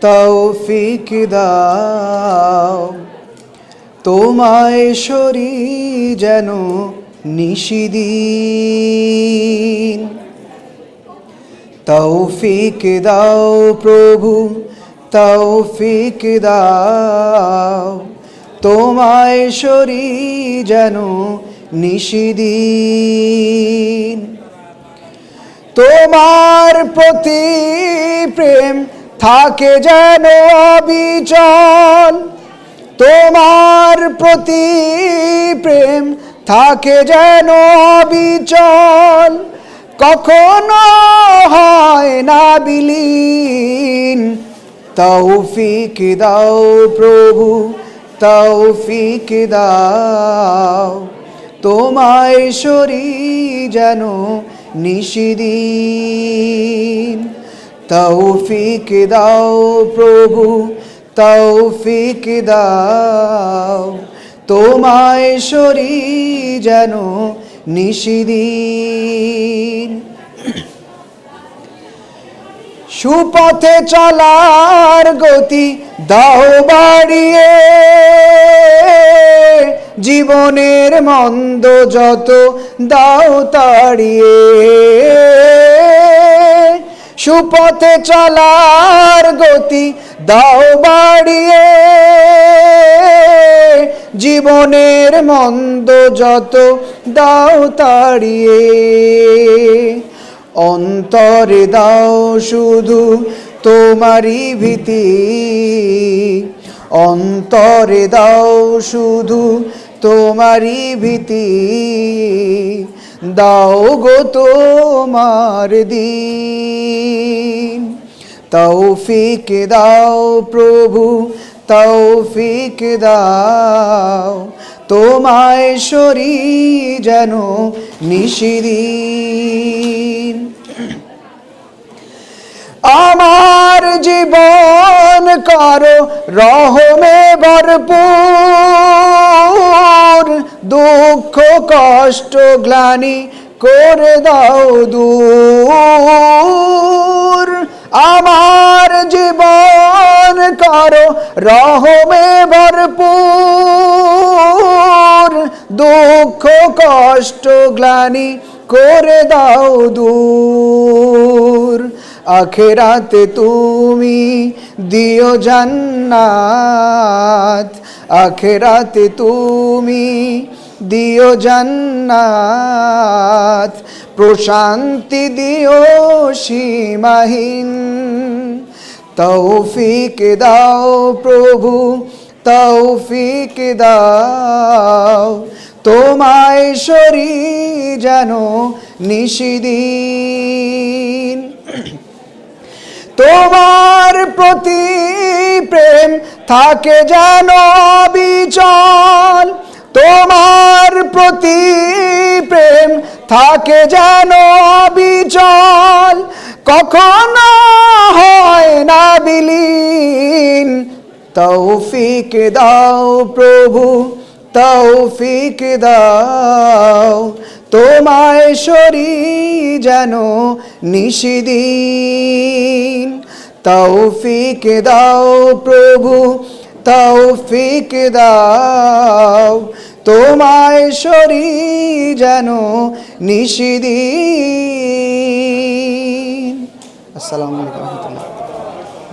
তৌফিক দাও। তোমায় সরি যেন নিশিদিন। তৌফিক দাও প্রভু, তৌফিক দাও। তোমায় সরি যেন নিশিদিন। তোমার প্রতি প্রেম থাকে যেন অবিচল। তোমার প্রতি প্রেম থাকে যেন অবিচল। কখনো হয় না বিলীন। তৌফিক দাও প্রভু, তৌফিক দাও। তোমায় সরি যেন নিশিদিন তৌফিক দাও প্রভু, তৌফিক দাও। তোমায় সরি যেন নিশিদিন। সুপথে চলার গতি দাও বাড়িয়ে। জীবনের মন্দ যত দাও তাড়িয়ে। সুপথে চলার গতি দাও বাড়িয়ে। জীবনের মন্দ যত দাও তাড়িয়ে। অন্তরে দাও শুধু তোমারই ভীতি। অন্তরে দাও শুধু তোমারই ভীতি। দাও গো তোমার দিন। তৌফিক দাও প্রভু, তৌফিক দাও। তোমায় সরি যেন নিশিদিন আমার জীবন করো, রহমে ভরপুর। কষ্ট গ্লানি করে দাও দূর। আমার জীবন করো রহমে ভরপুর। দুঃখ কষ্ট গ্লানি করে দাও দূর। আখেরাতে তুমি দিও জান্নাত। আখেরাতে তুমি দিও জান্নাত, প্রশান্তি দিও সীমাহীন। তৌফিক দাও প্রভু, তৌফিক দাও। তোমায় সরি যেন নিশিদিন তোমার প্রতি প্রেম থাকে যেন বিচল তোমার প্রতি প্রেম থাকে যেন বিচল কখনো হয় না বিলীন। তৌফিক দাও প্রভু, তৌফিক দাও। তোমায় সরি যেন নিশিদিন তৌফিক দাও প্রভু, তৌফিক দাও। তোমায় সরি যেন নিশিদি আসসালামু আলাইকুম রহমতুল্লাহ।